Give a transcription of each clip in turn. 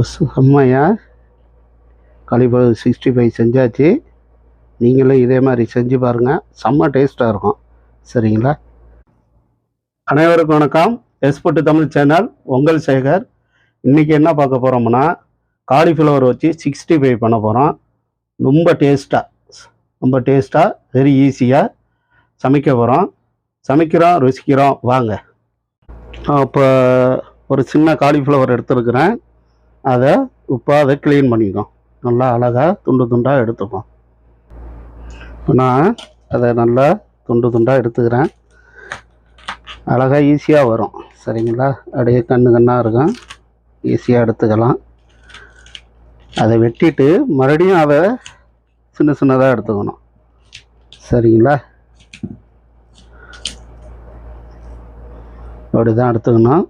கொசு செம்மையாக cauliflower sixty five செஞ்சாச்சு. நீங்களும் இதே மாதிரி செஞ்சு பாருங்கள் செம்ம டேஸ்ட்டாக இருக்கும். சரிங்களா? அனைவருக்கும் வணக்கம். எஸ்போர்ட் தமிழ் சேனல் உங்கள் சேகர். இன்றைக்கி என்ன பார்க்க போகிறோம்னா காலிஃப்ளவர் வச்சு சிக்ஸ்டி ஃபைவ் பண்ண போகிறோம் ரொம்ப டேஸ்ட்டாக ரொம்ப டேஸ்ட்டாக வெரி ஈஸியாக சமைக்க போகிறோம் சமைக்கிறோம் ருசிக்கிறோம். வாங்க. இப்போ ஒரு சின்ன காலிஃப்ளவர் எடுத்துருக்குறேன். அதை இப்போ அதை க்ளீன் பண்ணிக்கும் நல்லா அழகாக துண்டு துண்டாக எடுத்துப்போம் நான் அதை நல்லா துண்டு துண்டாக எடுத்துக்கிறேன். அழகாக ஈஸியாக வரும். சரிங்களா? அப்படியே கண்ணு கண்ணாக இருக்கும். ஈஸியாக எடுத்துக்கலாம். அதை வெட்டிட்டு மறுபடியும் அதை சின்ன சின்னதாக எடுத்துக்கணும். சரிங்களா? அப்படி தான் எடுத்துக்கணும்.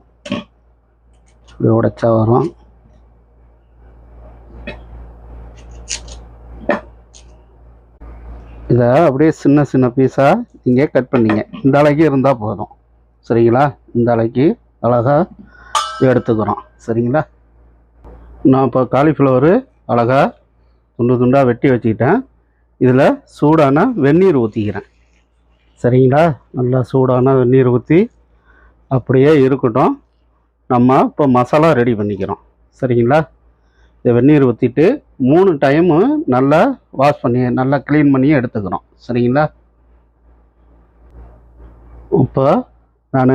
இப்படி உடைச்சா வரும். இதை அப்படியே சின்ன சின்ன பீஸாக நீங்கள் கட் பண்ணிங்க. இந்த அளவுக்கு இருந்தால் போதும். சரிங்களா? இந்த அளவுக்கு அழகாக எடுத்துக்கிறோம். சரிங்களா? நான் இப்போ காலிஃப்ளவரு அழகாக துண்டு துண்டாக வெட்டி வச்சுக்கிட்டேன். இதில் சூடான வெந்நீர் ஊற்றிக்கிறேன் சரிங்களா? நல்லா சூடான வெந்நீர் ஊற்றி அப்படியே இருக்கட்டும். நம்ம இப்போ மசாலா ரெடி பண்ணிக்கிறோம். சரிங்களா? இந்த வெந்நீர் ஊற்றிட்டு மூணு டைமு நல்லா வாஷ் பண்ணி நல்லா க்ளீன் பண்ணி எடுத்துக்கிறோம் சரிங்களா? இப்போ நான்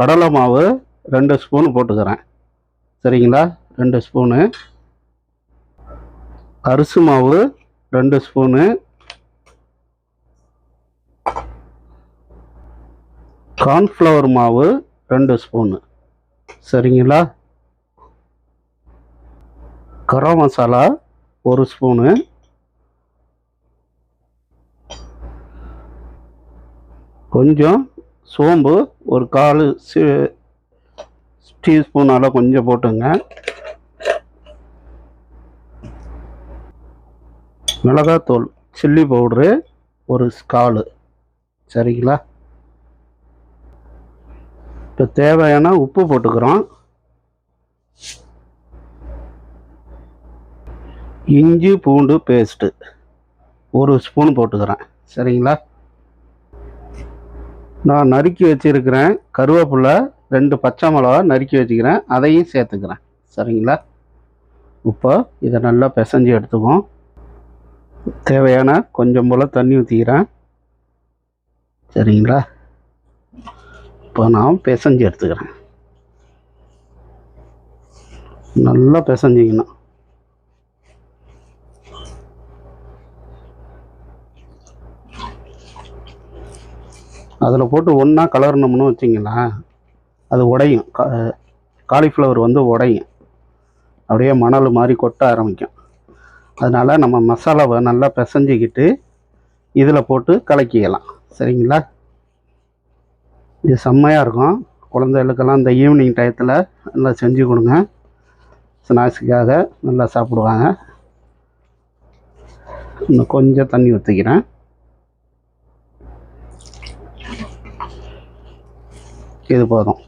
கடலை மாவு ரெண்டு ஸ்பூன் போட்டுக்கிறேன். சரிங்களா? ரெண்டு ஸ்பூனு அரிசி மாவு ரெண்டு ஸ்பூனு கார்ன்ஃப்ளவர் மாவு ரெண்டு ஸ்பூனு சரிங்களா? கரம் மசாலா ஒரு ஸ்பூனு. கொஞ்சம் சோம்பு ஒரு கால் டீஸ்பூனால் கொஞ்சம் போட்டுங்க. மிளகாத்தூள் சில்லி பவுட்ரு ஒரு ஸ்காலு சரிங்களா? இப்போ தேவையான உப்பு போட்டுக்கிறோம். இஞ்சி பூண்டு பேஸ்ட்டு ஒரு ஸ்பூன் போட்டுக்கிறேன். சரிங்களா? நான் நறுக்கி வச்சிருக்கிறேன் கருவேப்பிலை ரெண்டு பச்சை மிளகா நறுக்கி வச்சுக்கிறேன். அதையும் சேர்த்துக்கிறேன். சரிங்களா? இப்போ இதை நல்லா பிசைஞ்சு எடுத்துக்குவோம். தேவையான கொஞ்சம் போல் தண்ணி ஊற்றிக்கிறேன் சரிங்களா? இப்போ நான் பிசைஞ்சு எடுத்துக்கிறேன். நல்லா பிசைஞ்சிக்கணும். அதில் போட்டு ஒன்றா கலர்னோம்னு வச்சிங்களேன் அது உடையும். காலிஃப்ளவர் வந்து உடையும். அப்படியே மணல் மாதிரி கொட்ட ஆரம்பிக்கும். அதனால் நம்ம மசாலாவை நல்லா பிசைஞ்சிக்கிட்டு இதில் போட்டு கலக்கிக்கலாம். சரிங்களா? இது செம்மையாக இருக்கும். குழந்தைகளுக்கெல்லாம் இந்த ஈவினிங் டயத்தில் நல்லா செஞ்சு கொடுங்க. ஸ்நாக்ஸுக்காக நல்லா சாப்பிடுவாங்க. இன்னும் கொஞ்சம் தண்ணி ஊற்றிக்கிறேன் இது போதும்.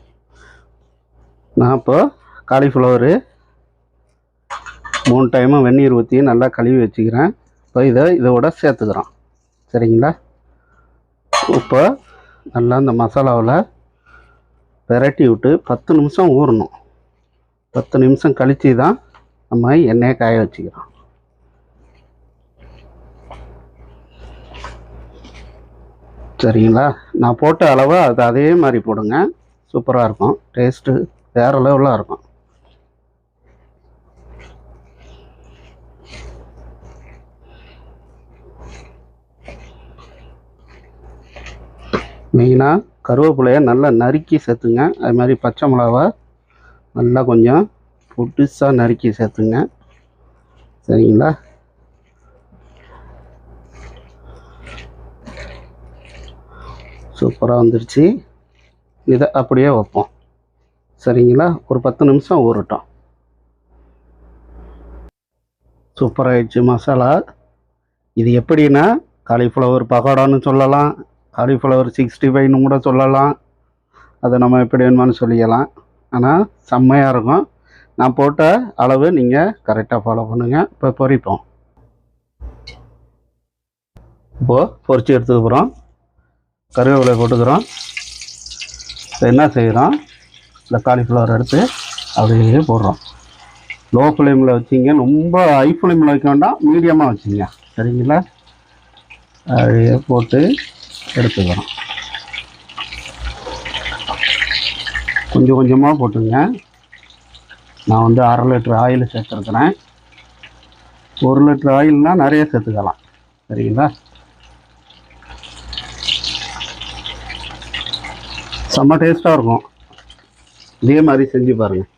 நான் இப்போ காலிஃப்ளவரு மூணு டைமும் வெந்நீர் ஊற்றி நல்லா கழுவி வச்சுக்கிறேன். இப்போ இதை இதோட சேர்த்துக்கிறோம். சரிங்களா? இப்போ நல்லா இந்த மசாலாவில் விரட்டி விட்டு பத்து நிமிஷம் ஊறணும். பத்து நிமிஷம் கழித்து தான் நம்ம எண்ணெயை காய வச்சுக்கிறோம். சரிங்களா? நான் போட்ட அளவு அது அதே மாதிரி போடுங்க. சூப்பராக இருக்கும். டேஸ்ட்டு வேறு லெவலில் இருக்கும். மெயினாக கருவேப்பிலையை நல்லா நறுக்கி சேர்த்துங்க. அது மாதிரி பச்சை மிளகா நல்லா கொஞ்சம் புதுசாக நறுக்கி சேர்த்துங்க. சரிங்களா? சூப்பராக வந்துருச்சு. இதை அப்படியே வைப்போம். சரிங்களா? ஒரு பத்து நிமிஷம் ஊறட்டும். சூப்பராகிடுச்சு மசாலா. இது எப்படின்னா காலிஃப்ளவர் பகோடான்னு சொல்லலாம். காலிஃப்ளவர் சிக்ஸ்டி ஃபைவ்னு கூட சொல்லலாம். அதை நம்ம எப்படி வேணுமானு சொல்லிக்கலாம். ஆனால் செம்மையாக இருக்கும். நான் போட்ட அளவு நீங்கள் கரெக்டாக ஃபாலோ பண்ணுங்கள் இப்போ பொரிப்போம். இப்போது பொறிச்சு எடுத்துக்கிறோம் கருவேப்பிலை போட்டுக்கிறோம். இப்போ என்ன செய்கிறோம் இந்த காலிஃப்ளவர் எடுத்து அப்படியே போடுறோம். லோ ஃப்ளேமில் வச்சிங்க. ரொம்ப ஹை ஃப்ளேமில் வைக்க வேண்டாம். மீடியமாக வச்சுங்க. சரிங்களா? அப்படியே போட்டு எடுத்துக்கிறோம். கொஞ்சம் கொஞ்சமாக போட்டுங்க. நான் வந்து அரை லிட்டர் ஆயில் சேர்த்துருக்குறேன். ஒரு லிட்டர் ஆயில்னால் நிறைய சேர்த்துக்கலாம். சரிங்களா? செம்ம டேஸ்ட்டாக இருக்கும். இதே மாதிரி செஞ்சு பாருங்கள்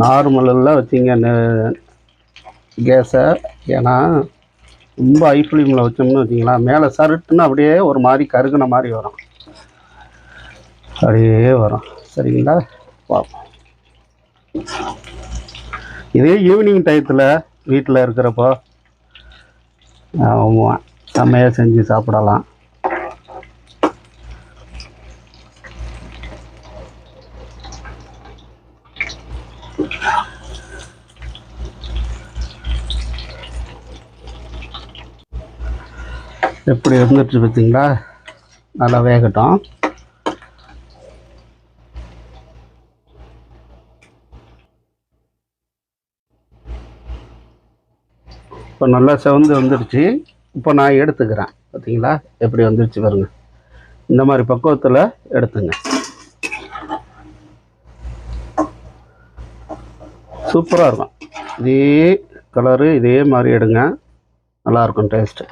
நார்மலில் வச்சிங்க கேஸை ஏன்னா ரொம்ப ஹை ஃப்ளேமில் வச்சோம்னு வச்சிங்களா? மேலே சருட்டுன்னு அப்படியே ஒரு மாதிரி கருகுன மாதிரி வரும். அப்படியே வரும். சரிங்களா? பார்ப்போம் இதே ஈவினிங் டயத்தில் வீட்டில் இருக்கிறப்போ ஆமாம் செம்மையாக செஞ்சு சாப்பிடலாம். எப்படி இருந்துட்டு பார்த்தீங்களா நல்லா வேகட்டும். இப்போ நல்லா செவந்து வந்துடுச்சு. இப்போ நான் எடுத்துக்கிறேன். பார்த்தீங்களா? எப்படி வந்துடுச்சு பாருங்க. இந்த மாதிரி பக்குவத்தில் எடுத்துங்க. சூப்பராக இருக்கும். இதே கலரு இதே மாதிரி எடுங்க. நல்லாயிருக்கும் டேஸ்ட்டு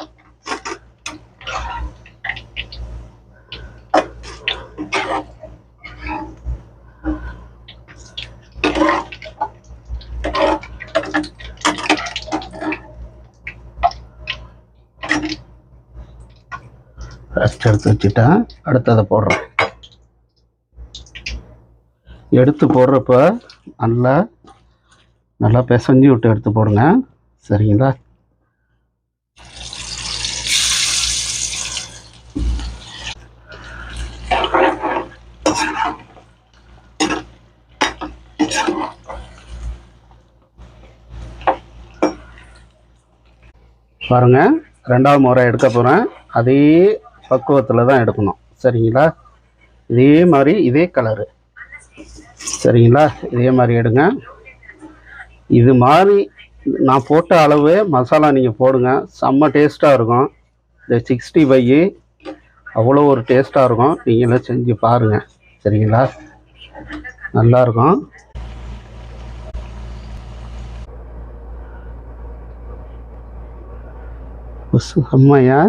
எடுத்து வச்சுட்டேன் அடுத்ததை போடுறேன். எடுத்து போடுறப்ப நல்லா நல்லா பிசைஞ்சு விட்டு எடுத்து போடுங்க. சரிங்களா? பாருங்க ரெண்டாவது முறை எடுக்க போகிறேன் அதே பக்குவத்தில் தான் எடுக்கணும். சரிங்களா? இதே மாதிரி இதே கலரு சரிங்களா? இதே மாதிரி எடுங்க. இது மாதிரி நான் போட்ட அளவு மசாலா நீங்கள் போடுங்க. செம்ம டேஸ்ட்டாக இருக்கும். இந்த சிக்ஸ்டி ஃபைவ் அவ்வளோ ஒரு டேஸ்ட்டாக இருக்கும். நீங்களும் செஞ்சு பாருங்கள் சரிங்களா? நல்லாயிருக்கும் செம்மையாக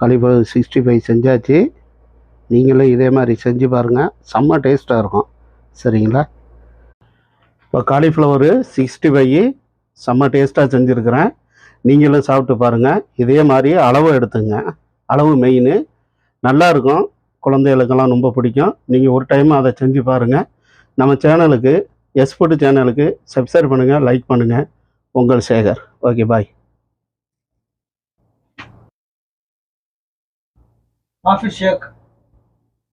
காலிஃப்ளவர் சிக்ஸ்டி ஃபைவ் செஞ்சாச்சு. நீங்களும் இதே மாதிரி செஞ்சு பாருங்கள் செம்ம டேஸ்ட்டாக இருக்கும். சரிங்களா? இப்போ காலிஃப்ளவரு சிக்ஸ்டி ஃபைவ் செம்ம டேஸ்ட்டாக செஞ்சுருக்கிறேன். நீங்களும் சாப்பிட்டு பாருங்கள் இதே மாதிரி அளவு எடுத்துங்க. அளவு மெயின் நல்லாயிருக்கும் குழந்தைகளுக்கெல்லாம் ரொம்ப பிடிக்கும். நீங்கள் ஒரு டைம் அதை செஞ்சு பாருங்கள் நம்ம சேனலுக்கு எஸ்போர்ட் சேனலுக்கு சப்ஸ்கிரைப் பண்ணுங்கள் லைக் பண்ணுங்கள் உங்கள் சேகர். Okay bye Official